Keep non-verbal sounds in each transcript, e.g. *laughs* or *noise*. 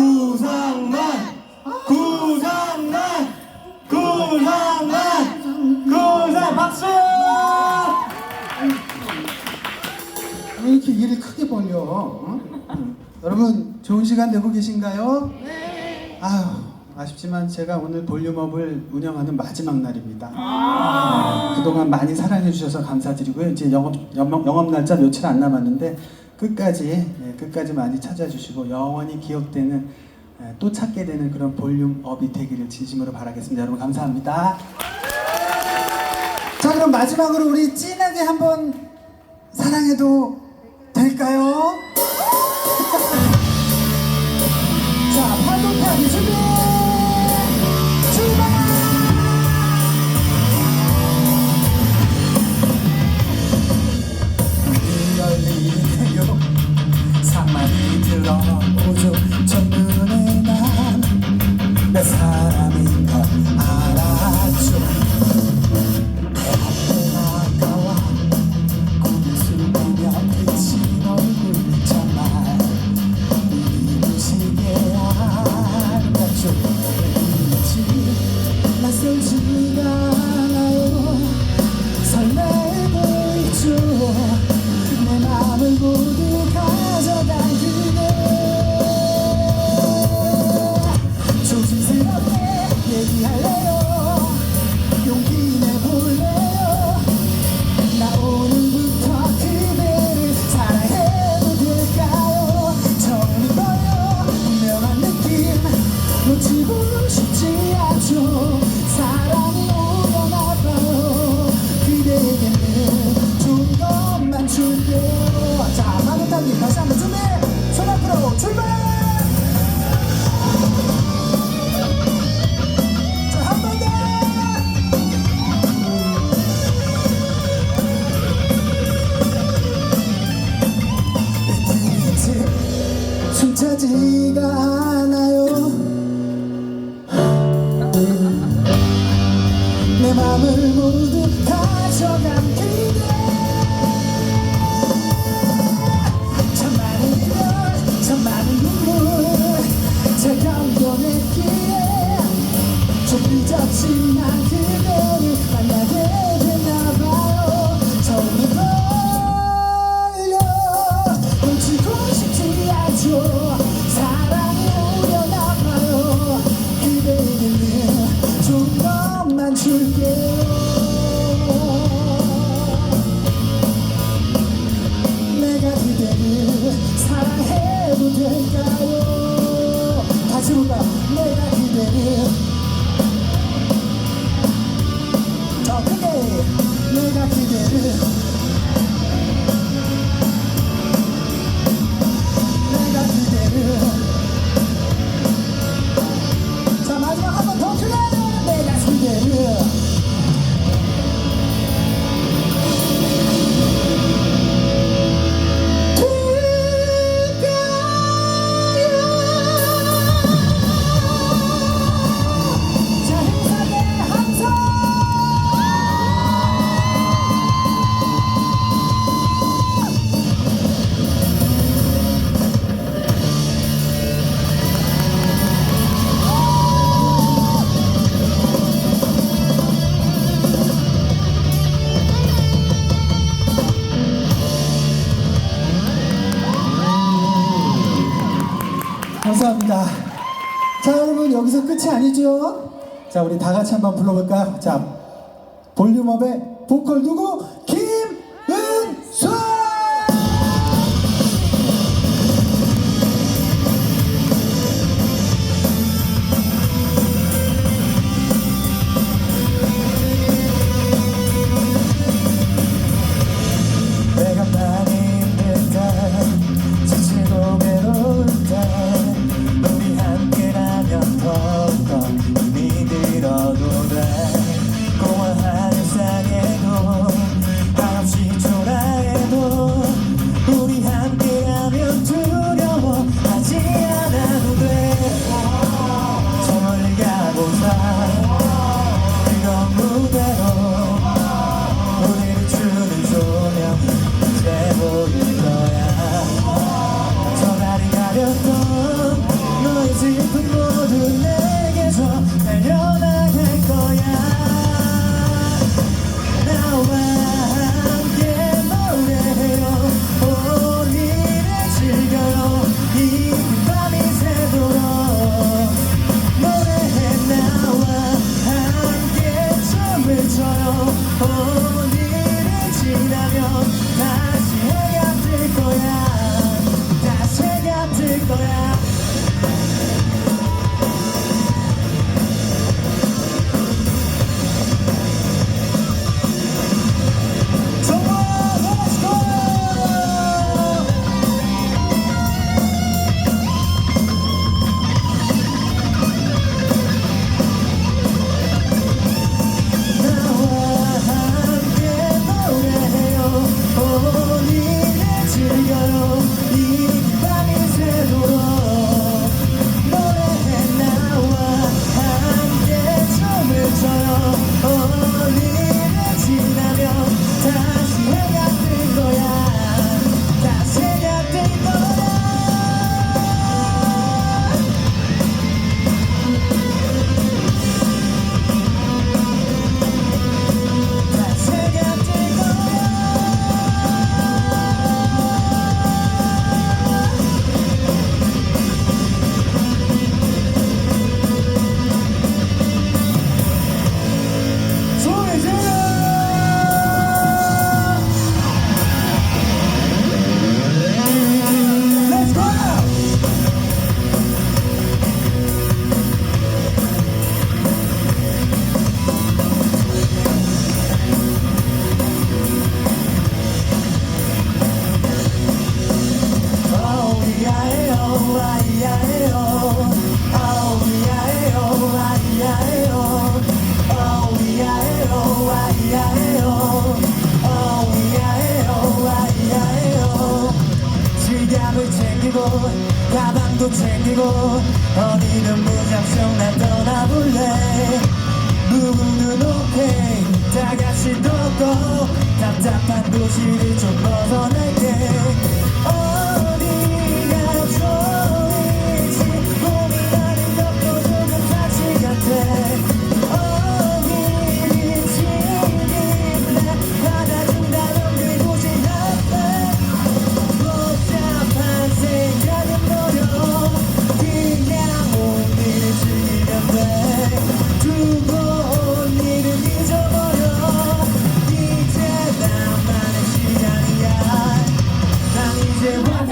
구상만 구상만 구상만 구상 박수 왜 이렇게 일을 크게 벌려? 어? 여러분 좋은 시간 되고 계신가요? 네. 아유 아쉽지만 제가 오늘 볼륨업을 운영하는 마지막 날입니다. 아, 그동안 많이 사랑해 주셔서 감사드리고요. 이제 영업 영업, 영업 날짜 며칠 안 남았는데 끝까지 예, 끝까지 많이 찾아주시고 영원히 기억되는 예, 또 찾게 되는 그런 볼륨 업이 되기를 진심으로 바라겠습니다. 여러분 감사합니다. 자 그럼 마지막으로 우리 진하게 한번 사랑해도 될까요? 숨차지가 감사합니다. 자, 여러분 여기서 끝이 아니죠? 자, 우리 다 같이 한번 불러볼까요? 자, 볼륨업의 보컬 누구? shadow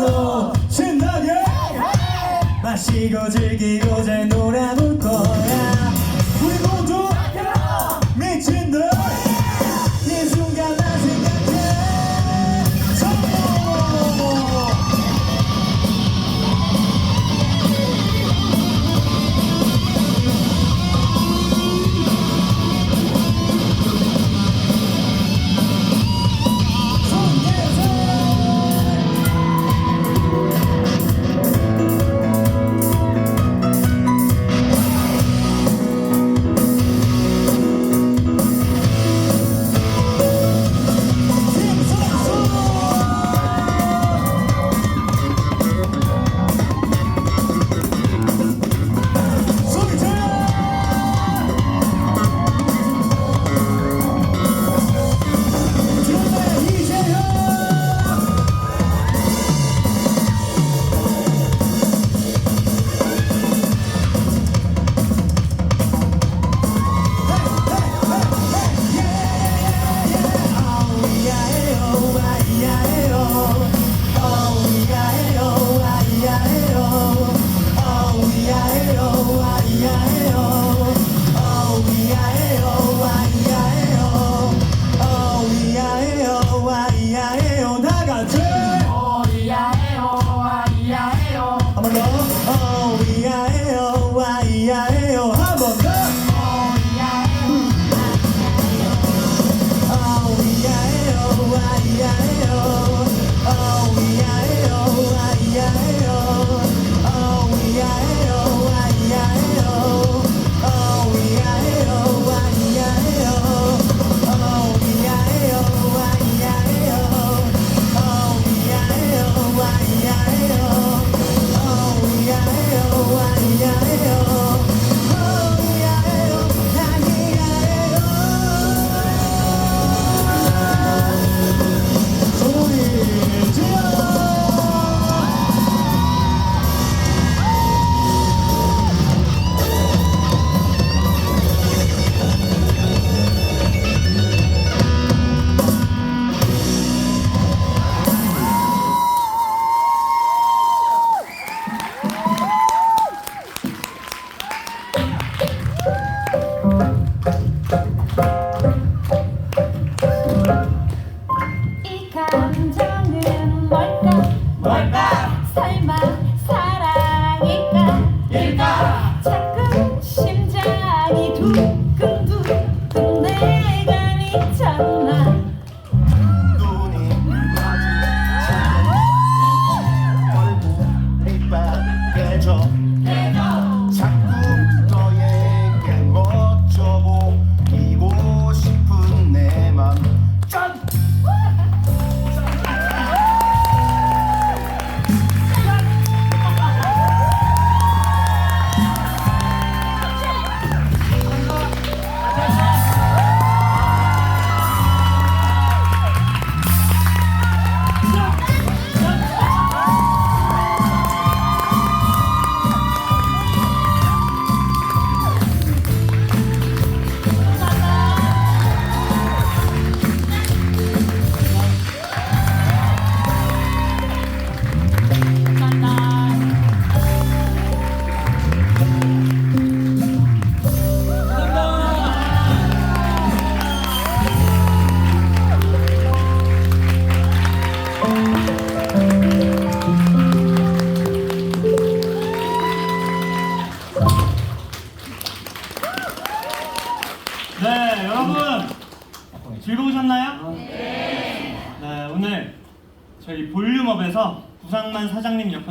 걸로 신나게? 마시고 즐기고 잘 놀아볼 걸.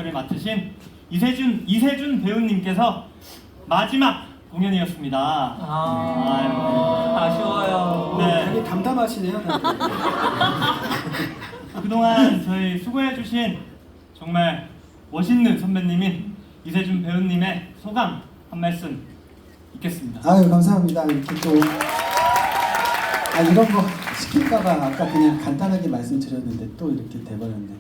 역할을 맡으신 이세준 이세준 배우님께서 마지막 공연이었습니다. 아, 아쉬워요. 네. 되게 담담하시네요. *laughs* 그동안 저희 수고해주신 정말 멋있는 선배님인 이세준 배우님의 소감 한 말씀 있겠습니다. 아유 감사합니다. 이렇게 또 아, 이런 거 시킬까봐 아까 그냥 간단하게 말씀드렸는데 또 이렇게 돼버렸네.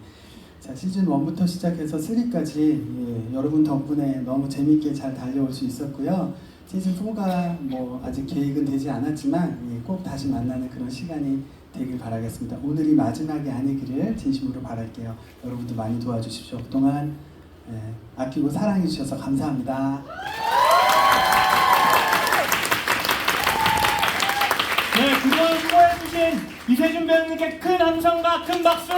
자 시즌 1부터 시작해서 3까지 예, 여러분 덕분에 너무 재밌게 잘 달려올 수 있었고요. 시즌 4가 뭐 아직 계획은 되지 않았지만 예, 꼭 다시 만나는 그런 시간이 되길 바라겠습니다. 오늘이 마지막이 아니기를 진심으로 바랄게요. 여러분도 많이 도와주십시오. 그동안 예, 아끼고 사랑해 주셔서 감사합니다. 네, 그동안 수고해주신 이세준 배우님께 큰 함성과 큰 박수!